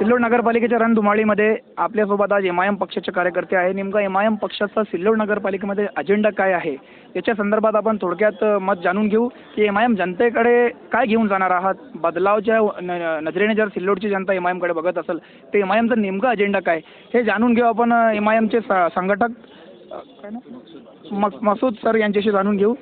सिल्लोड नगरपालिकेच्या रणधुमाळीमध्ये आपल्यासोबत आज एम आय एम पक्षाचे कार्यकर्ते आहे नेमका एम आय एम पक्षाचा सिल्लोड नगरपालिकेमध्ये अजेंडा काय आहे? याच्या संदर्भात आपण थोडक्यात मत जाणून घेऊ की एम आय एम जनतेकडे काय घेऊन जाणार आहात? बदलावच्या न- नजरेने जर सिल्लोडची जनता एम आय एमकडे बघत असेल तर एम आय नेमकं अजेंडा काय? हे जाणून घेऊ आपण एम आय एमचे संघटक काय ना? मस मसूद सर यांच्याशी जाणून घेऊ.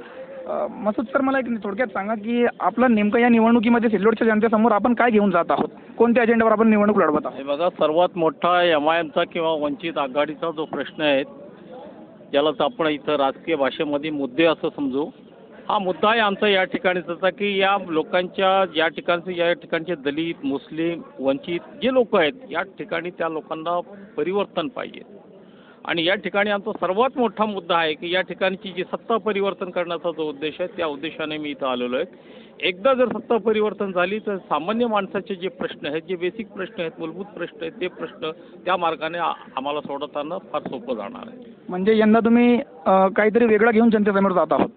मसूद सर मला एक थोडक्यात सांगा की आपलं नेमकं या निवडणुकीमध्ये सिल्लोडच्या जनतेसमोर आपण काय घेऊन जात आहोत? कोणत्या अजेंडावर आपण निवडणूक लढवत आहोत? हे बघा सर्वात मोठा एम आय एमचा किंवा वंचित आघाडीचा जो प्रश्न आहे ज्यालाच आपण इथं राजकीय भाषेमध्ये मुद्दे असं समजू. हा मुद्दा आहे आमचा या ठिकाणी जसा की या लोकांच्या या ठिकाणचे या ठिकाणचे दलित मुस्लिम वंचित जे लोक आहेत या ठिकाणी त्या लोकांना परिवर्तन पाहिजे. आणि या ठिकाणी आमचा सर्वात मोठा मुद्दा आहे की या ठिकाणची जी सत्ता परिवर्तन करण्याचा जो उद्देश आहे त्या उद्देशाने मी इथं आलेलो आहे. एकदा जर सत्ता परिवर्तन झाली तर सामान्य माणसाचे जे प्रश्न आहेत जे बेसिक प्रश्न आहेत मूलभूत प्रश्न आहेत ते प्रश्न त्या मार्गाने आम्हाला सोडवताना फार सोपं जाणार आहे. म्हणजे यंदा तुम्ही अ, काहीतरी वेगळं घेऊन जनतेसमोर जात आहोत.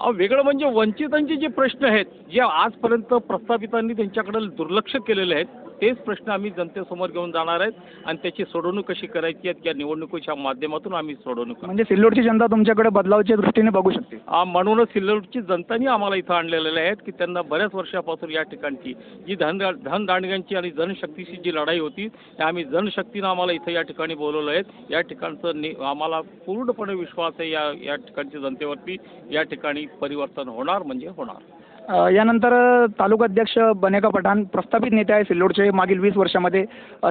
अहो, वेगळं म्हणजे वंचितांचे जे प्रश्न आहेत जे आजपर्यंत प्रस्थापितांनी त्यांच्याकडे दुर्लक्ष केलेले आहेत तेच प्रश्न आम्ही जनतेसमोर घेऊन जाणार आहेत आणि त्याची सोडवणूक कशी करायची आहे या निवडणुकीच्या माध्यमातून आम्ही सोडवणूक. म्हणजे सिल्लोडची जनता तुमच्याकडे बदलावच्या दृष्टीने बघू शकते. म्हणूनच सिल्लोडची जनतानी आम्हाला इथं आणलेले आहेत की त्यांना बऱ्याच वर्षापासून या ठिकाणची जी धन धनदांडग्यांची आणि जनशक्तीची जी लढाई होती त्या आम्ही जनशक्तीनं आम्हाला इथं या ठिकाणी बोलवलं आहे. या ठिकाणचं नि आम्हाला पूर्णपणे विश्वास आहे या या ठिकाणच्या जनतेवरती. या ठिकाणी परिवर्तन होणार म्हणजे होणार. यानंतर तालुकाध्यक्ष बनेका पठाण प्रस्थापित नेते आहे सिल्लोडचे मागील वीस वर्षामध्ये.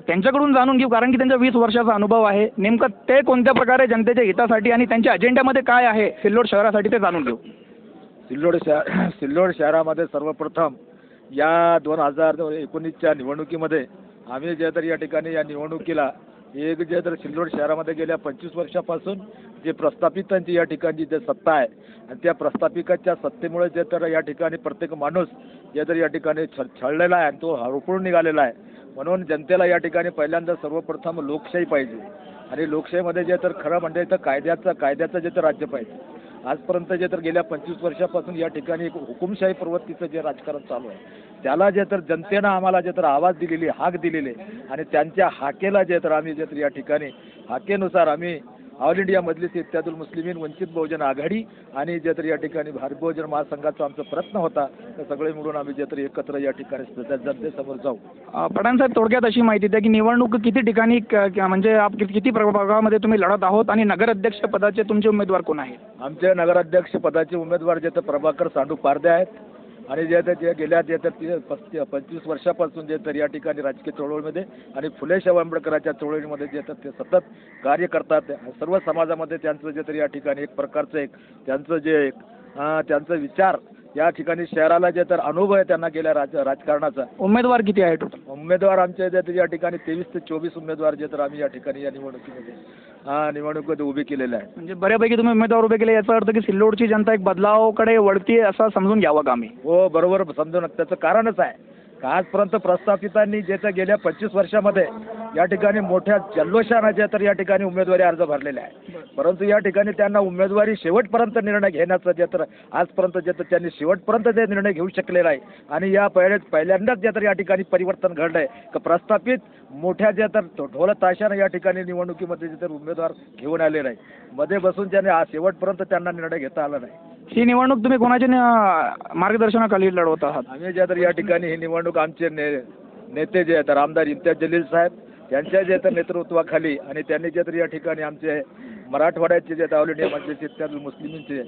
त्यांच्याकडून जाणून घेऊ कारण की त्यांचा वीस वर्षाचा अनुभव आहे. नेमकं ते कोणत्या प्रकारे जनतेच्या हितासाठी आणि त्यांच्या अजेंड्यामध्ये काय आहे सिल्लोड शहरासाठी ते जाणून घेऊ. सिल्लोड शहर सिल्लोड शहरामध्ये सर्वप्रथम या दोन हजार एकोणीसच्या निवडणुकीमध्ये आम्ही जे तर या ठिकाणी या निवडणुकीला एक जे तर सिल्लोड शहरामध्ये गेल्या पंचवीस वर्षापासून जे प्रस्थापितांची या ठिकाणची जे सत्ता आहे आणि त्या प्रस्थापिकाच्या सत्तेमुळे जे तर या ठिकाणी प्रत्येक माणूस जे तर या ठिकाणी छ छळलेला आहे आणि तो हरपळून निघालेला आहे. म्हणून जनतेला या ठिकाणी पहिल्यांदा सर्वप्रथम लोकशाही पाहिजे. आणि लोकशाहीमध्ये जे तर खरं म्हणजे तर कायद्याचं कायद्याचं जे तर राज्य पाहिजे. आजपर्यंत जे तर गेल्या पंचवीस वर्षापासून या ठिकाणी एक हुकुमशाही प्रवृत्तीचं जे राजकारण चालू आहे त्याला जे तर जनतेनं आम्हाला जे तर आवाज दिलेली हाक दिलेली आहे आणि त्यांच्या हाकेला जे तर आम्ही जे तर या ठिकाणी हाकेनुसार आम्ही ऑल इंडिया मजलिस इत्यादुल मुस्लिमीन वंचित बहुजन आघाडी आणि जे तर या ठिकाणी भारत बहुजन महासंघाचा आमचा प्रयत्न होता तर सगळे मिळून आम्ही जे तर एकत्र या ठिकाणी जनतेसमोर जाऊ. पठाण साहेब थोडक्यात अशी माहिती द्या की निवडणूक किती ठिकाणी म्हणजे आप किती किती प्रभागामध्ये तुम्ही लढत आहोत आणि नगराध्यक्ष पदाचे तुमचे उमेदवार कोण आहेत? आमचे नगराध्यक्ष पदाचे उमेदवार जे तर प्रभाकर सांडू पारदे आहेत. आणि जे तर जे गेल्या जे तर ते पस्ती पंचवीस वर्षापासून जे तर या ठिकाणी राजकीय चळवळीमध्ये आणि फुले शाहू आंबेडकरांच्या चळवळीमध्ये जे तर ते सतत कार्य करतात सर्व समाजामध्ये त्यांचं जे तर या ठिकाणी एक प्रकारचं एक त्यांचं जे एक त्यांचं विचार या ठिकाणी शहराला जे तर अनुभव आहे त्यांना गेल्या राज राजकारणाचा. उमेदवार किती आहे टोटल उमेदवार आमचे जे तर या ठिकाणी तेवीस ते चोवीस उमेदवार जे तर आम्ही या ठिकाणी या निवडणुकीमध्ये हा निवडणुकीमध्ये उभे केलेले आहे. म्हणजे बऱ्यापैकी तुम्ही उमेदवार उभे केले याचा अर्थ की सिल्लोडची जनता एक बदलावाकडे वळती असं समजून घ्यावं का आम्ही? हो बरोबर समजून त्याचं कारणच आहे. आजपर्यंत प्रस्थापितांनी जे तर गेल्या पंचवीस वर्षामध्ये या ठिकाणी मोठ्या जल्लोषानं जे तर या ठिकाणी उमेदवारी अर्ज भरलेले आहे. परंतु या ठिकाणी त्यांना उमेदवारी शेवटपर्यंत निर्णय घेण्याचं जे तर आजपर्यंत जे तर त्यांनी शेवटपर्यंत ते निर्णय घेऊ शकलेला आहे. आणि या पहिले पहिल्यांदाच जे तर या ठिकाणी परिवर्तन घडलं आहे का प्रस्थापित मोठ्या जे तर ढोल ताशानं या ठिकाणी निवडणुकीमध्ये जे तर उमेदवार घेऊन आलेला आहे मध्ये बसून त्याने आज शेवटपर्यंत त्यांना निर्णय घेता आला नाही. ही निवडणूक तुम्ही कोणाच्या मार्गदर्शनाखाली लढवत आहात? आम्ही जे तर या ठिकाणी ही निवडणूक आमचे ने नेते जे आहेत आमदार इम्तियाज जलील साहेब त्यांच्या जे तर नेतृत्वाखाली आणि त्यांनी जे तर या ठिकाणी आमचे मराठवाड्याचे जे इंडिया मजलिस इत्यादी मुस्लिमींचे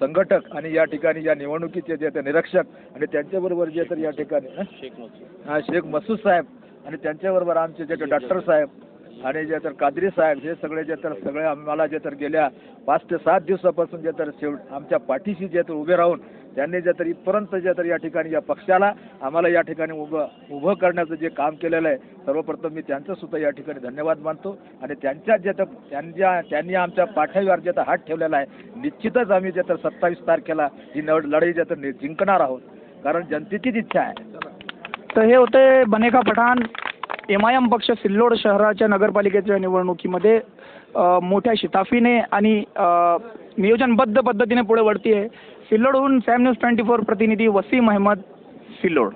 संघटक आणि या ठिकाणी या निवडणुकीचे जे ते निरीक्षक आणि त्यांच्याबरोबर जे तर या ठिकाणी? शेख मसूद शेख मसूद साहेब आणि त्यांच्याबरोबर आमचे जे डॉक्टर साहेब आणि जे तर कादरी साहेब हे सगळे जे तर सगळे आम्हाला जे तर गेल्या पाच ते सात दिवसापासून जे तर शेवट आमच्या पाठीशी जे तर उभे राहून त्यांनी जे तर इथपर्यंत जे तर या ठिकाणी या पक्षाला आम्हाला या ठिकाणी उभं उभं करण्याचं जे काम केलेलं आहे सर्वप्रथम मी त्यांचं सुद्धा या ठिकाणी धन्यवाद मानतो. आणि त्यांच्या जे तर त्यांच्या त्यांनी आमच्या पाठीवर जे तर हात ठेवलेला आहे निश्चितच आम्ही जे तर सत्तावीस तारखेला ही नड लढाई जे तर जिंकणार आहोत. कारण जनतेचीच इच्छा आहे. तर हे होते बनेका पठाण. एम आय एम पक्ष सिल्लोड शहराच्या नगरपालिकेच्या निवडणुकीमध्ये मोठ्या शिताफीने आणि नियोजनबद्ध पद्धतीने पुढे वळती आहे सिल्लोडहून सॅम न्यूज ट्वेंटी फोर प्रतिनिधी वसीम अहमद सिल्लोड.